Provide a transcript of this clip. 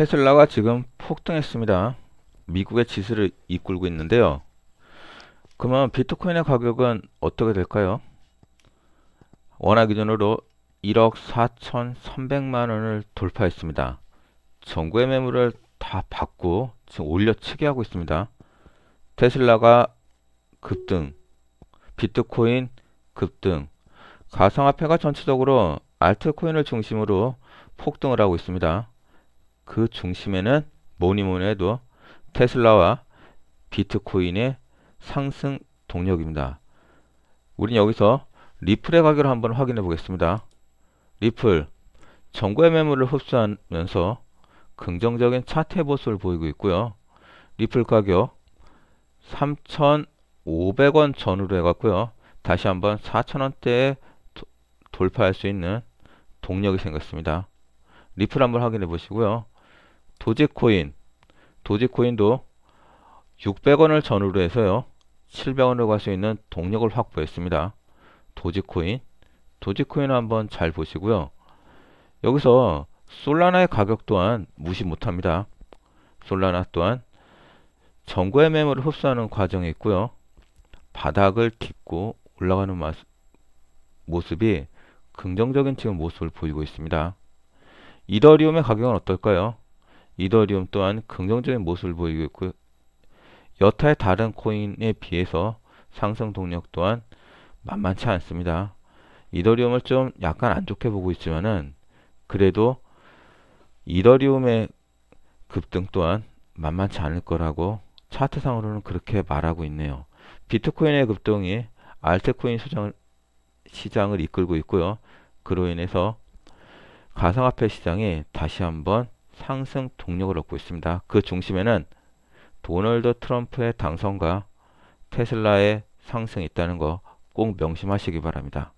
테슬라가 지금 폭등했습니다. 미국의 지수를 이끌고 있는데요. 그러면 비트코인의 가격은 어떻게 될까요? 원화 기준으로 1억 4,300만 원을 돌파했습니다. 정부의 매물을 다 받고 지금 올려치기 하고 있습니다. 테슬라가 급등, 비트코인 급등, 가상화폐가 전체적으로 알트코인을 중심으로 폭등을 하고 있습니다. 그 중심에는 뭐니 뭐니 해도 테슬라와 비트코인의 상승 동력입니다. 우린 여기서 리플의 가격을 한번 확인해 보겠습니다. 리플 정부의 매물을 흡수하면서 긍정적인 차트 모습을 보이고 있고요. 리플 가격 3,500원 전후로 해갖고요. 다시 한번 4,000원대에 돌파할 수 있는 동력이 생겼습니다. 리플 한번 확인해 보시고요. 도지코인, 도지코인도 600원을 전후로 해서요. 700원으로 갈 수 있는 동력을 확보했습니다. 도지코인, 도지코인 한번 잘 보시고요. 여기서 솔라나의 가격 또한 무시 못합니다. 솔라나 또한 정부의 매물을 흡수하는 과정이 있고요. 바닥을 딛고 올라가는 마스, 모습이 긍정적인 지금 모습을 보이고 있습니다. 이더리움의 가격은 어떨까요? 이더리움 또한 긍정적인 모습을 보이고 있고 여타의 다른 코인에 비해서 상승 동력 또한 만만치 않습니다. 이더리움을 좀 약간 안 좋게 보고 있지만은 그래도 이더리움의 급등 또한 만만치 않을 거라고 차트상으로는 그렇게 말하고 있네요. 비트코인의 급등이 알트코인 시장을, 시장을 이끌고 있고요. 그로 인해서 가상화폐 시장이 다시 한번 상승 동력을 얻고 있습니다. 그 중심에는 도널드 트럼프의 당선과 테슬라의 상승이 있다는 거 꼭 명심하시기 바랍니다.